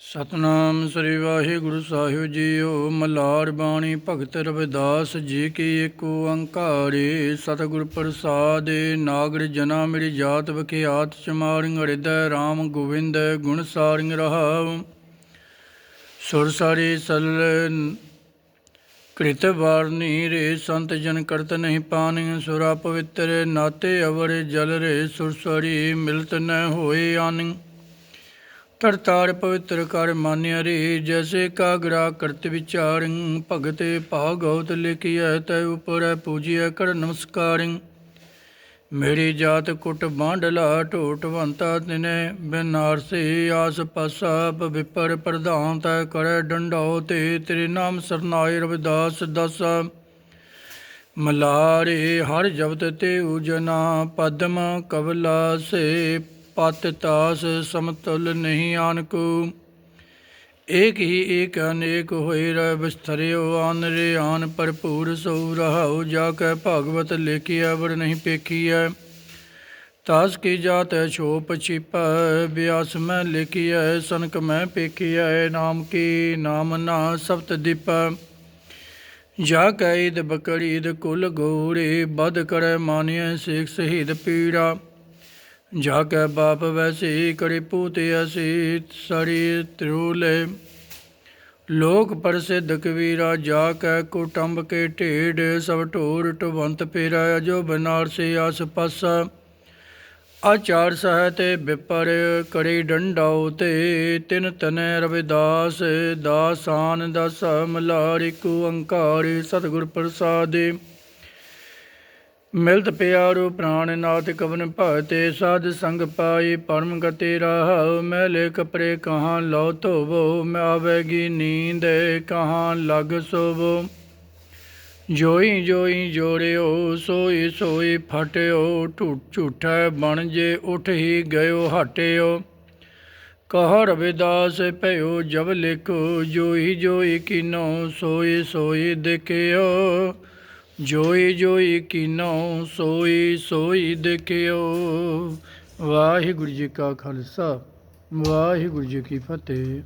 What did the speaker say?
ਸਤਨਾਮ ਸ੍ਰੀ ਵਾਹਿਗੁਰੂ ਸਾਹਿਬ ਜੀਓ, ਮਲਾਰ ਬਾਣੀ ਭਗਤ ਰਵਿਦਾਸ ਜੀ ਕੀ ਏਕ ਓੰਕਾਰੇ, ਸਤਿਗੁਰ ਪ੍ਰਸਾਦਿ, ਨਾਗਰ ਜਨਾ ਮੇਰੀ ਜਾਤ ਵਿਖਿਆਤ, ਚਮਾਰਿੰਗ ਹਿਰਦੈ RAM ਗੋਬਿੰਦ ਗੁਣ ਸਾਰਿੰਗ ਰਹਾਉ। ਸੁਰ ਸਾਰੀ ਸਲ ਕ੍ਰਿਤ ਵਾਰਨੀ ਰੇ ਸੰਤ ਜਨ ਕਰਤ ਨਹੀਂ ਪਾਣੀ, ਸੁਰਾ ਪਵਿੱਤਰ ਨਾਤੇ ਅਵਰ ਜਲ ਰੇ, ਸੁਰ ਸਰੀ ਮਿਲਤ ਨ ਹੋਏ ਆਨਿ। ਕਰਤਾਰ ਪਵਿੱਤਰ ਕਰ ਮਾਨਿਆ ਰੇ, ਜੈਸੇ ਕਾਗਰਾ ਕਰਤ ਵਿਚਾਰੰ, ਭਗਤੇ ਭਾਗਵਤ ਲਿਖਿਐ, ਤੈ ਉਪਰੈ ਪੂਜਿਐ, ਕਰ ਨਮਸਕਾਰਿੰ। ਮੇਰੀ ਜਾਤ ਕੁਟ ਬਾਂਡਲਾ ਢੋਟਵੰਤਾ ਤਿਨੇ ਬਨਾਰਸੇ ਆਸ ਪਾਸਾ ਵਿਪਰ ਪ੍ਰਧਾਨ ਤੈ ਕਰੈ ਡੰਡਾਉ ਤੇ, ਤੇਰੇ ਨਾਮ ਸਰਨਾਏ ਰਵਿਦਾਸ ਦਸਾ। ਮਲਾਰੇ ਹਰ ਜਬਤ ਤੇ ਉਜਨਾ, ਪਦਮ ਕਵਲਾ ਸੇ ਪਤ ਤਾਸ ਸਮਤੁਲ ਨਹੀਂ ਆਨਕੂ। ਏਕ ਹੀ ਏਕ ਅਨੇਕ ਹੋਏ ਰਹਿ ਵਿਸਥਰਿਓ ਆਨ ਰੇ ਆਨ ਭਰਪੂਰ ਸੋ ਰਹਾਉ, ਜਾ ਕੈ ਭਾਗਵਤ ਲੇਖਿਆ ਵਰ ਨਹੀਂ ਪੇਖੀਐ। ਤਾਸ ਕੀ ਜਾਤ ਹੈ ਛੋਪ ਛਿਪੈ, ਬਿਆਸ ਮੈਂ ਲਿਖਿਐ, ਸਨਕ ਮੈਂ ਪੇਖਿਐ, ਨਾਮ ਕੀ ਨਾਮ ਨਾ ਸਬਤ ਦੀਪੈ। ਜਾ ਕੈ ਇਦ ਕੁਲ ਗੋੜੇ ਬਦ ਕਰੈ ਮਾਨਿਐ, ਸੇਖ ਸ਼ਹੀਦ ਪੀੜਾ। ਜਾ ਕੈ ਬਾਪ ਵੈਸੀ ਕਰੀ ਪੂਤ ਅਸੀ ਸਰੀ ਤਰੂਲੇ। ਲੋਕ ਪ੍ਰਸਿੱਧ ਕਵੀਰਾ ਜਾ ਕੈ ਕੁਟੰਬ ਕੇ ਢੇਡ, ਸਭ ਢੋਰ ਟਵੰਤ ਪੇਰਾ, ਜੋ ਬਨਾਰਸੀ ਆਸ ਪਾਸਾ ਆਚਾਰ ਸਹਤੇ ਵਿਪਰ ਕਰੀ ਡੰਡਾਉ ਤੇ ਤਿਨ ਤਨੈ ਰਵਿਦਾਸ, ਦਾਸਾਨ ਦਸ ਮਲਾਰਿ ਕੂ ਅੰਕਾਰੀ ਸਤਿਗੁਰ ਪ੍ਰਸਾਦਿ। ਮਿਲਤ ਪਿਆਰੂ ਪ੍ਰਾਨਨਾਥ ਕਵਨ ਭਗਤੇ ਸਾਧ ਸੰਗ ਪਾਈ ਪਰਮ ਗਤੇ ਰਹਾਉ ਮੈਲੇ ਕਪੜੇ ਕਹਾਂ ਲਉ ਧੋਵੋ, ਮੈਂ ਆਵੇਗੀ ਨੀਂਦ ਕਹਾਂ ਲਗ ਸੋਵੋ। ਜੋਈ ਜੋਈ ਜੋੜਿਓ, ਸੋਈ ਸੋਈ ਫਟਿਓ, ਝੂਠ ਝੂਠੈ ਬਣ ਜੇ ਉਠ ਹੀ ਗਇਓ ਹਟਿਓ। ਕਹ ਰਵਿਦਾਸ ਭਇਓ ਜਬ ਲਿਖੋ, ਜੋਈ ਜੋਈ ਕਿਨੋ, ਸੋਈ ਸੋਈ ਦੇਖਿਓ। ਜੋਈ ਜੋਈ ਕੀਨੋ ਸੋਈ ਸੋਈ ਦੇਖਿਓ। ਵਾਹਿਗੁਰੂ ਜੀ ਕਾ ਖਾਲਸਾ ਵਾਹਿਗੁਰੂ ਜੀ ਕੀ ਫਤਿਹ।